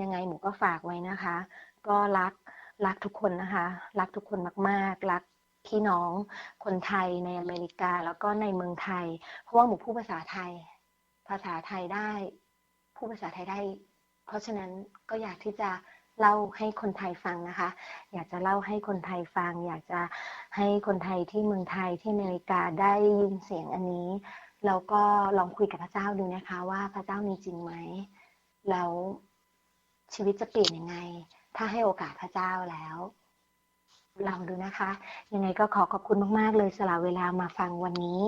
ยังไงหมูก็ฝากไว้นะคะ ก็รักรักทุกคนนะคะ รักทุกคนมากๆ รักพี่น้องคนไทยในอเมริกาแล้วก็ในเมืองไทย เพราะว่าหมูพูดภาษาไทย ภาษาไทยได้พูดภาษาไทยได้ เพราะฉะนั้นก็อยากที่จะเล่าให้คนไทยฟังนะคะ อยากจะเล่าให้คนไทยฟัง อยากจะให้คนไทยที่เมืองไทยที่อเมริกาได้ยินเสียงอันนี้แล้วก็ลองคุยกับพระเจ้าดูนะคะ ว่าพระเจ้ามีจริงไหมแล้ว ชีวิตจะเปลี่ยนยังไง ถ้าให้โอกาสพระเจ้าแล้วลองดูนะคะ ยังไงก็ขอขอบคุณมาก ๆ เลยสละเวลามาฟังวันนี้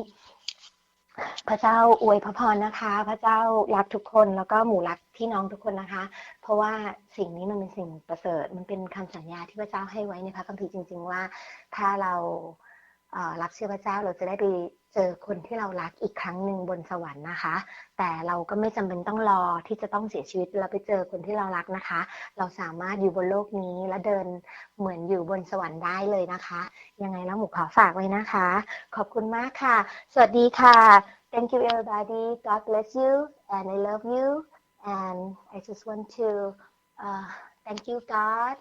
พระเจ้าอวยพระพรนะคะ พระเจ้ารักทุกคนแล้วก็หมู่รักพี่น้องทุกคนนะคะ เพราะว่าสิ่งนี้มันเป็นสิ่งประเสริฐ มันเป็นคำสัญญาที่พระเจ้าให้ไว้ในพระคัมภีร์จริง ๆ ว่า ถ้าเรา รับเชื่อพระเจ้าเราจะได้ไปเจอคนที่เรารักอีกครั้งหนึ่งบนสวรรค์นะคะ แต่เราก็ไม่จำเป็นต้องรอที่จะต้องเสียชีวิตแล้วไปเจอคนที่เรารักนะคะ เราสามารถอยู่บนโลกนี้และเดินเหมือนอยู่บนสวรรค์ได้เลยนะคะ ยังไงแล้วหมูขอฝากไว้นะคะ ขอบคุณมากค่ะ สวัสดีค่ะ Thank you everybody God bless you and I love you and I just want to uh, thank you God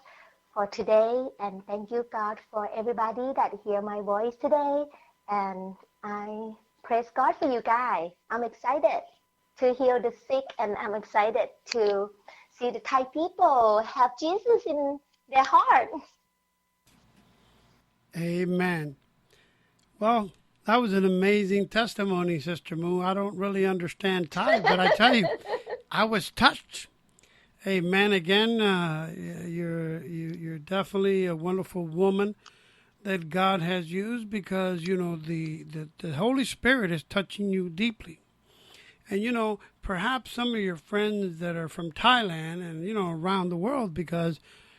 for today and thank you God for everybody that hear my voice today and I praise God for you guys I'm excited to heal the sick and I'm excited to see the Thai people have Jesus in their heart Amen. Well, that was an amazing testimony, Sister Moo. I don't really understand Thai, but I tell you, I was touched. Amen. Again, uh, you're you, you're definitely a wonderful woman that God has used because you know the, the the Holy Spirit is touching you deeply. And you know, perhaps some of your friends that are from Thailand and you know around the world because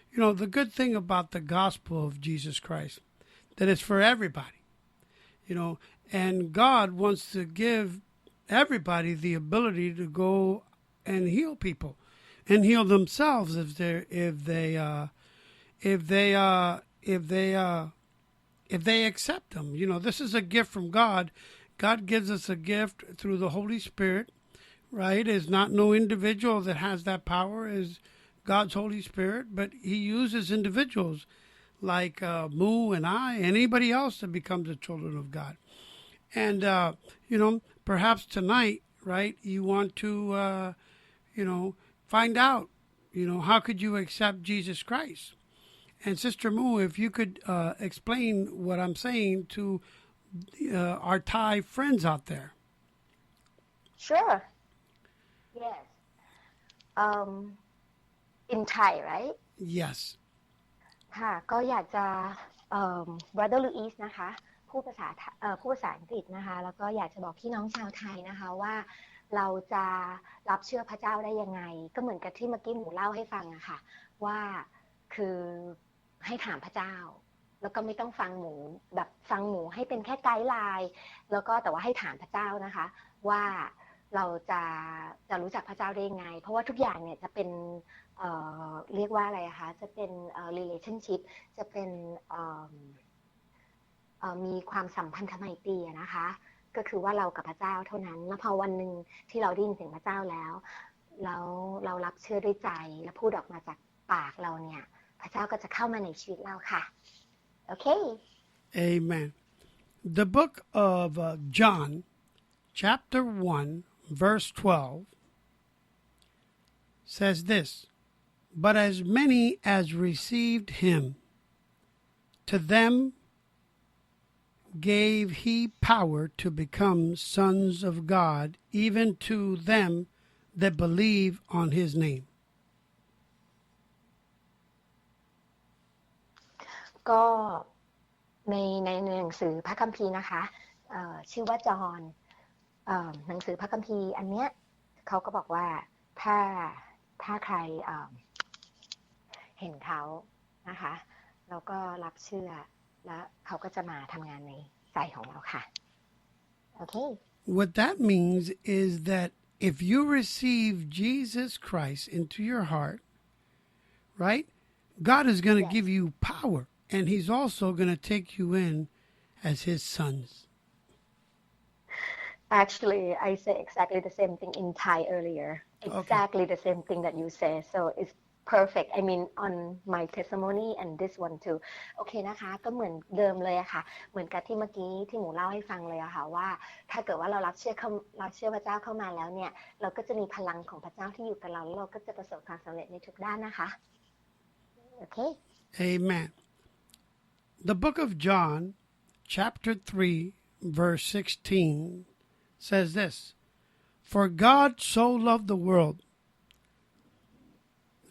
you know the good thing about the gospel of Jesus Christ that it's for everybody. You know, and God wants to give everybody the ability to go and heal people and heal themselves if they if they uh if they uh if they uh if they accept them. You know, this is a gift from God. God gives us a gift through the Holy Spirit, right? It's not no individual that has that power is God's Holy Spirit, but he uses individuals like uh, Moo and I, and anybody else that becomes a children of God. And, uh, you know, perhaps tonight, right, you want to, uh, you know, find out, you know, how could you accept Jesus Christ? And Sister Moo, if you could uh, explain what I'm saying to uh, our Thai friends out there. Sure. Yes. Um, in Thai, right? Yes. ค่ะ ก็อยากจะเอ่อ brother Louis นะคะ ผู้ภาษาไทเอ่อผู้ภาษาอังกฤษนะคะ แล้วก็อยากจะบอกพี่น้องชาวไทยนะคะว่า เราจะรับเชื่อพระเจ้าได้ยังไง ก็เหมือนกับที่เมื่อกี้หมูเล่าให้ฟังอะค่ะ ว่าคือให้ถามพระเจ้า แล้วก็ไม่ต้องฟังหมูแบบฟังหมูให้เป็นแค่ไกด์ไลน์แล้วก็แต่ว่าให้ถามพระเจ้านะคะ ว่าเราจะจะรู้จักพระเจ้าได้ยังไง เพราะว่าทุกอย่างเนี่ยจะเป็นเเรียกว่าอะไรคะจะเป็นเอ่อ relationship จะเป็นมีความสัมพันธไมตรีอะนะคะ ก็คือว่าเรากับพระเจ้าเท่านั้น แล้วพอวันหนึ่งที่เราได้ยินเสียงพระเจ้าแล้วแล้วเรารับเชื่อด้วยใจและพูดออกมาจากปากเราเนี่ย พระเจ้าก็จะเข้ามาในชีวิตเราค่ะโอเค Amen. The book of uh, John, chapter 1, verse 12, says this But as many as received him, to them gave he power to become sons of God, even to them that believe on his name. ก็ในในหนังสือพระคัมภีร์นะคะชื่อว่าจอห์นหนังสือพระคัมภีร์อันเนี้ยเขาก็บอกว่าถ้าถ้าใครเห็นเขานะคะแล้วก็รับเชื่อ แล้วเขาก็จะมาทำงานในใจของเราค่ะ โอเค What that means is that if you receive Jesus Christ into your heart, right, God is going to Yes. give you power and He's also going to take you in as His sons. Actually I say exactly the same thing in Thai earlier exactly the same thing that you say so it's perfect I mean on my testimony and this one too โอเคนะคะ ก็เหมือนเดิมเลยอะค่ะ เหมือนกับที่เมื่อกี้ที่หมูเล่าให้ฟังเลยอะค่ะว่า ถ้าเกิดว่าเรารับเชื่อเข้ารับเชื่อพระเจ้าเข้ามาแล้วเนี่ย เราก็จะมีพลังของพระเจ้าที่อยู่กับเราแล้วเราก็จะประสบความสำเร็จในทุกด้านนะคะ โอเค Amen. The book of John, chapter 3, verse 16, says this For God so loved the world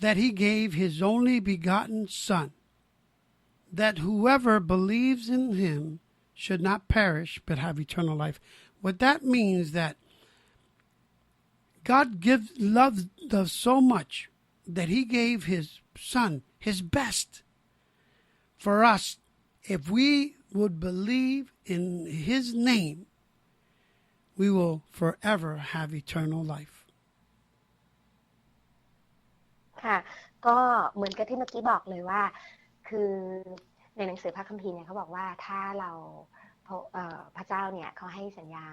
that he gave his only begotten Son, that whoever believes in him should not perish but have eternal life. What that means that God gives loved us so much that he gave his son, his best, for us if we would believe in his name, we will forever have eternal life. ค่ะ ก็เหมือนกับที่เมื่อกี้บอกเลยว่า คือในหนังสือพระคัมภีร์เนี่ยเขาบอกว่าถ้าเราพระเจ้าเนี่ยเขาให้สัญญา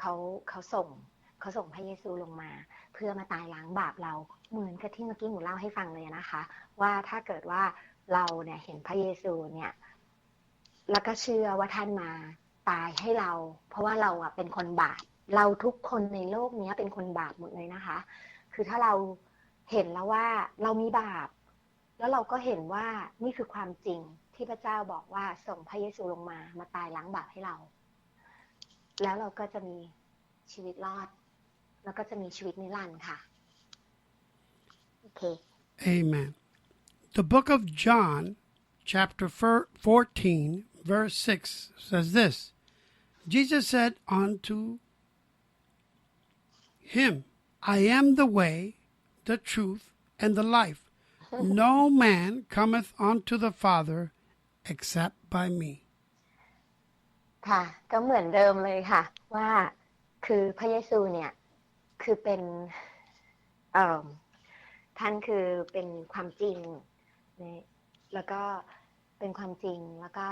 เขาเขาส่งเขาส่งพระเยซูลงมา เพื่อมาตายล้างบาปเราเหมือนกับที่เมื่อกี้หนูเล่าให้ฟังเลยนะคะ ว่าถ้าเกิดว่าเราเนี่ยเห็นพระเยซูเนี่ย แล้วก็เชื่อว่าท่านมาตายให้เรา เพราะว่าเราอะเป็นคนบาปเราทุกคนในโลกนี้เป็นคนบาปหมดเลยนะคะ คือถ้าเรา เห็นแล้วว่าเรามีบาป แล้วเราก็เห็นว่านี่คือความจริงที่พระเจ้าบอกว่าส่งพระเยซูลงมามาตายล้างบาปให้เรา แล้วเราก็จะมีชีวิตรอด แล้วก็จะมีชีวิตนิรันดร์ค่ะ โอเค Amen. The book of John, chapter 14, verse 6 says this Jesus said unto him, I am the way, the truth, and the life. No man cometh unto the Father except by me. ค่ะ ก็เหมือนเดิมเลยค่ะ ว่าคือพระเยซูเนี่ย คือเป็นเอ่อท่านคือเป็นความจริงเน่แล้วก็เป็นความจริงแล้วก็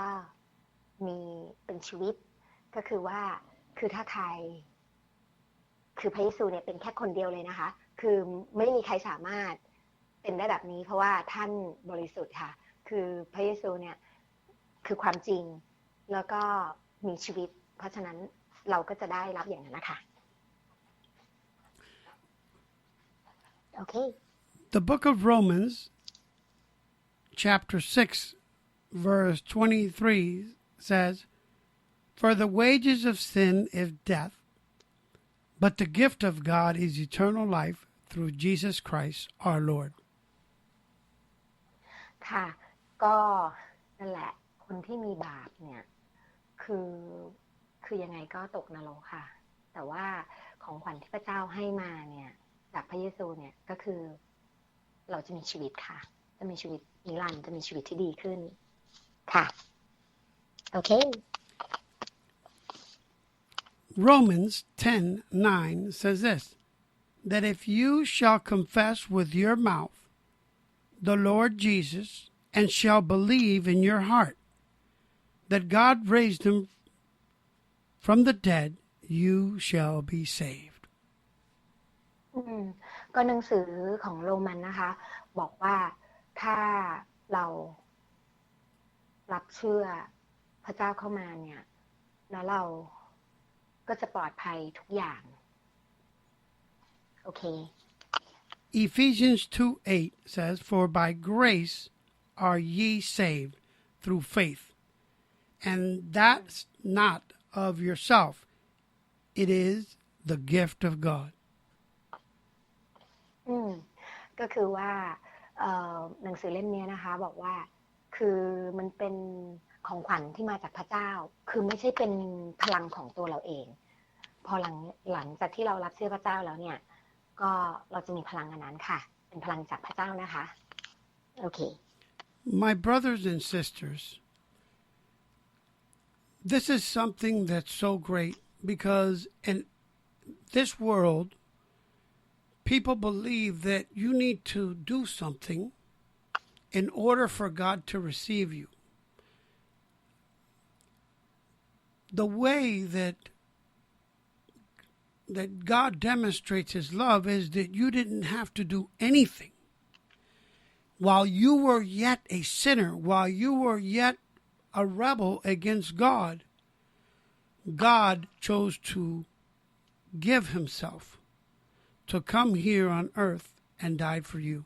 มีเป็นชีวิต ก็คือว่าคือถ้าใคร คือพระเยซูเนี่ยเป็นแค่คนเดียวเลยนะคะ คือไม่มีใครสามารถเป็นได้แบบนี้ เพราะว่าท่านบริสุทธิ์ค่ะ คือพระเยซูเนี่ยคือความจริงแล้วก็มีชีวิต เพราะฉะนั้นเราก็จะได้รับอย่างนั้นนะคะโอเค The book of Romans, chapter 6, verse 23 says, For the wages of sin is death, but the gift of God is eternal life through Jesus Christ our Lord. ค่ะ ก็นั่นแหละ คนที่มีบาปเนี่ย คือ คือยังไงก็ตกนรกค่ะ แต่ว่าของขวัญที่พระเจ้าให้มาเนี่ย จากพระเยซูเนี่ย ก็คือ เราจะมีชีวิตค่ะ จะมีชีวิตนิรันดร์จะมีชีวิตที่ดีขึ้น ค่ะ โอเค Romans 10 9 says this that if you shall confess with your mouth the Lord Jesus and shall believe in your heart that God raised him from the dead, you shall be saved. อืมก็หนังสือของโรมันนะคะ บอกว่าถ้าเรารับเชื่อพระเจ้าเข้ามาเนี่ย แล้วเรา ก็จะปลอดภัยทุกอย่าง โอเค Ephesians 2 8 says, For by grace are ye saved through faith, and that's not of yourself, it is the gift of God. อืมก็คือว่าเอ่อหนังสือเล่มเนี้ยนะคะ บอกว่าคือมันเป็น ของขวัญที่มาจากพระเจ้า คือไม่ใช่เป็นพลังของตัวเราเอง พอหลังหลังจากที่เรารับเชื่อพระเจ้าแล้วเนี่ย ก็เราจะมีพลังอันนั้นค่ะ เป็นพลังจากพระเจ้านะคะ โอเค My brothers and sisters, this is something that's so great because in this world, people believe that you need to do something in order for God to receive you. the way that that God demonstrates his love is that you didn't have to do anything. While you were yet a sinner, while you were yet a rebel against God, God chose to give himself to come here on earth and die for you.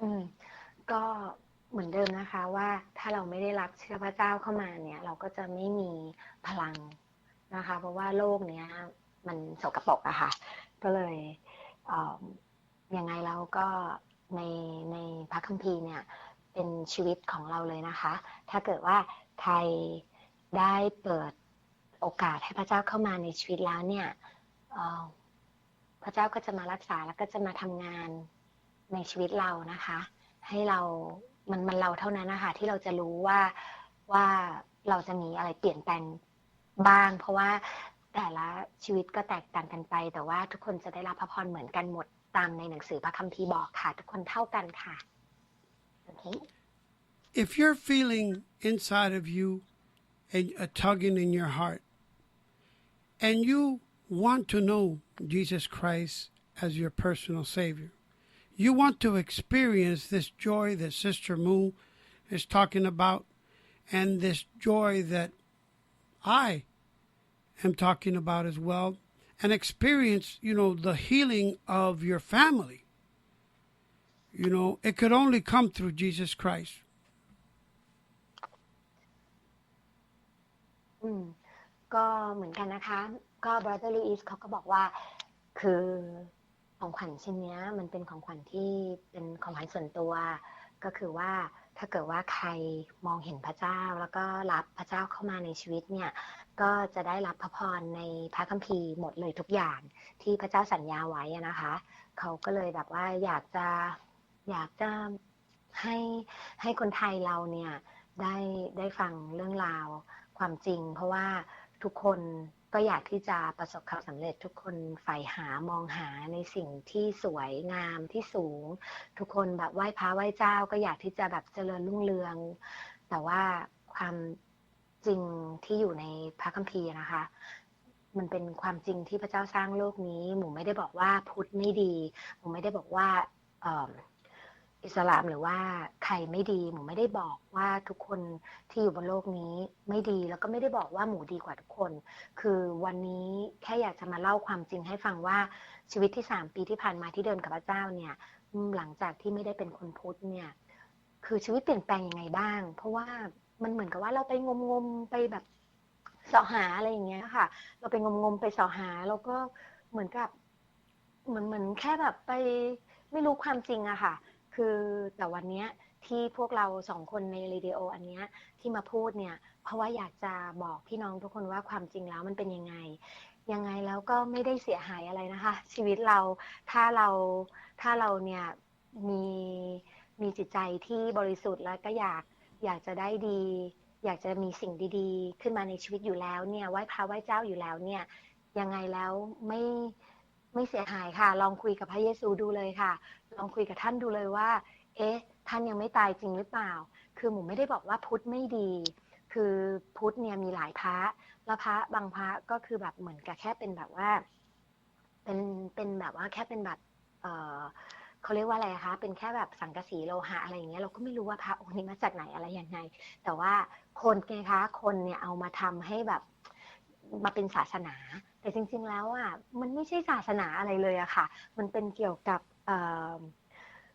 Mm. อนเดิมนะคะว่าถ้าเราไม่ได้รับเชื่อพระเจ้าเข้ามาเนี่ย เราก็จะไม่มีพลังนะคะ เพราะว่าโลกเนี้ยมันสกปรกอะค่ะ ก็เลยเออยังไงเราก็ในในพระคัมภีร์เนี่ยเป็นชีวิตของเราเลยนะคะ ถ้าเกิดว่าใครได้เปิดโอกาสให้พระเจ้าเข้ามาในชีวิตแล้วเนี่ยพระเจ้าก็จะมารักษาแล้วก็จะมาทำงานในชีวิตเรานะคะ ให้เรา มันมันเราเท่านั้นนะคะที่เราจะรู้ว่าว่าเราจะมีอะไรเปลี่ยนแปลงบ้าง เพราะว่าแต่ละชีวิตก็แตกต่างกันไป แต่ว่าทุกคนจะได้รับพระพรเหมือนกันหมดตามในหนังสือพระคัมภีร์บอกค่ะ ทุกคนเท่ากันค่ะโอเค If you're feeling inside of you a, a tugging in your heart, and you want to know Jesus Christ as your personal Savior, you want to experience this joy that Sister Moo is talking about, and this joy that I am talking about as well, and experience, you know, the healing of your family. You know, it could only come through Jesus Christ. อืมก็เหมือนกันนะคะ ก็ brother Louis เขาก็บอกว่า คือ ของขวัญชิ้นเนี้ยมันเป็นของขวัญที่เป็นของขวัญส่วนตัว ก็คือว่าถ้าเกิดว่าใครมองเห็นพระเจ้า แล้วก็รับพระเจ้าเข้ามาในชีวิตเนี่ยก็จะได้รับพระพรในพระคัมภีร์หมดเลยทุกอย่างที่พระเจ้าสัญญาไว้นะคะเขาก็เลยแบบว่าอยากจะอยากจะให้ให้คนไทยเราเนี่ยได้ได้ฟังเรื่องราวความจริง เพราะว่าทุกคน ก็อยากที่จะประสบความสำเร็จทุกคนใฝ่หามองหาในสิ่งที่สวยงามที่สูง ทุกคนแบบไหว้พระไหว้เจ้า ก็อยากที่จะแบบเจริญรุ่งเรือง แต่ว่าความจริงที่อยู่ในพระคัมภีร์นะคะ มันเป็นความจริงที่พระเจ้าสร้างโลกนี้ หมูไม่ได้บอกว่าพุทธไม่ดี หมูไม่ได้บอกว่าเอิสลามหรือว่าใครไม่ดีหมูไม่ได้บอกว่าทุกคนที่อยู่บนโลกนี้ไม่ดีแล้วก็ไม่ได้บอกว่าหมูดีกว่าทุกคน คือวันนี้แค่อยากจะมาเล่าความจริงให้ฟังว่าชีวิตที่สามปีที่ผ่านมาที่เดินกับพระเจ้าเนี่ยหลังจากที่ไม่ได้เป็นคนพุทธเนี่ยคือชีวิตเปลี่ยนแปลงยังไงบ้าง เพราะว่ามันเหมือนกับว่าเราไปงมงมไปแบบสาะหาอะไรอย่างเงี้ยค่ะ เราไปงมงมไปสาะหาแล้วก็เหมือนกับเหมือนเหมือนแค่แบบไปไม่รู้ความจริงอะค่ะ คือแต่วันเนี้ยที่พวกเราสองคนในเรดิโออันเนี้ยที่มาพูดเนี่ย เพราะว่าอยากจะบอกพี่น้องทุกคนว่าความจริงแล้วมันเป็นยังไง ยังไงแล้วก็ไม่ได้เสียหายอะไรนะคะ ชีวิตเราถ้าเราถ้าเราเนี่ยมีมีจิตใจที่บริสุทธิ์แล้วก็อยากอยากจะได้ดี อยากจะมีสิ่งดีๆ ขึ้นมาในชีวิตอยู่แล้วเนี่ยไหว้พระไหว้เจ้าอยู่แล้วเนี่ยยังไงแล้วไม่ ไม่เสียหายค่ะ ลองคุยกับพระเยซูดูเลยค่ะ ลองคุยกับท่านดูเลยว่า เอ๊ะ ท่านยังไม่ตายจริงหรือเปล่า คือหมูไม่ได้บอกว่าพุทธไม่ดี คือพุทธเนี่ยมีหลายพระ แล้วพระบางพระก็คือแบบเหมือนกับแค่เป็นแบบว่า เป็นเป็นแบบว่าแค่เป็นแบบเออเขาเรียกว่าอะไรคะ เป็นแค่แบบสังกะสีโลหะอะไรอย่างเงี้ย เราก็ไม่รู้ว่าพระองค์นี้มาจากไหนอะไรยังไง แต่ว่าคนไงคะ คนเนี่ยเอามาทำให้แบบมาเป็นศาสนา แต่จริง ๆ แล้วอะมันไม่ใช่ศาสนาอะไรเลยอะค่ะ มันเป็นเกี่ยวกับ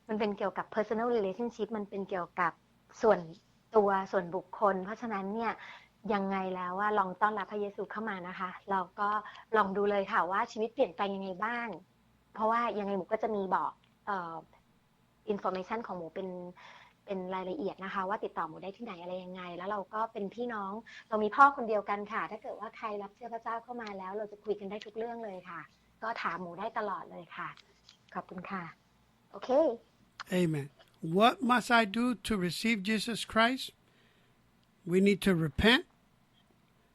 มันเป็นเกี่ยวกับ personal relationship มันเป็นเกี่ยวกับส่วนตัวส่วนบุคคล เพราะฉะนั้นเนี่ยยังไงแล้วว่าลองต้อนรับพระเยซูเข้ามานะคะ เราก็ลองดูเลยค่ะว่าชีวิตเปลี่ยนแปลงยังไงบ้าง เพราะว่ายังไงหมูก็จะมีบอกอ่อ information ของหมูเป็น เป็นรายละเอียดนะคะ ว่าติดต่อหมูได้ที่ไหนอะไรยังไง แล้วเราก็เป็นพี่น้อง เรามีพ่อคนเดียวกันค่ะ ถ้าเกิดว่าใครรับเชื่อพระเจ้าเข้ามาแล้ว เราจะคุยกันได้ทุกเรื่องเลยค่ะ ก็ถามหมูได้ตลอดเลยค่ะ ขอบคุณค่ะ โอเค Amen. What must I do to receive Jesus Christ? We need to repent.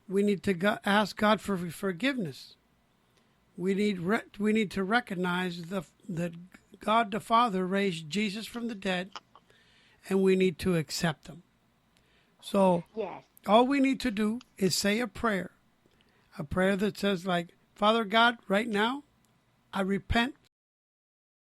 We need to go, ask God for forgiveness. We need re- we need to recognize the, that God the Father raised Jesus from the dead, and we need to accept them. So yes all we need to do is say a prayer, a prayer that says, like, Father God, right now, I repent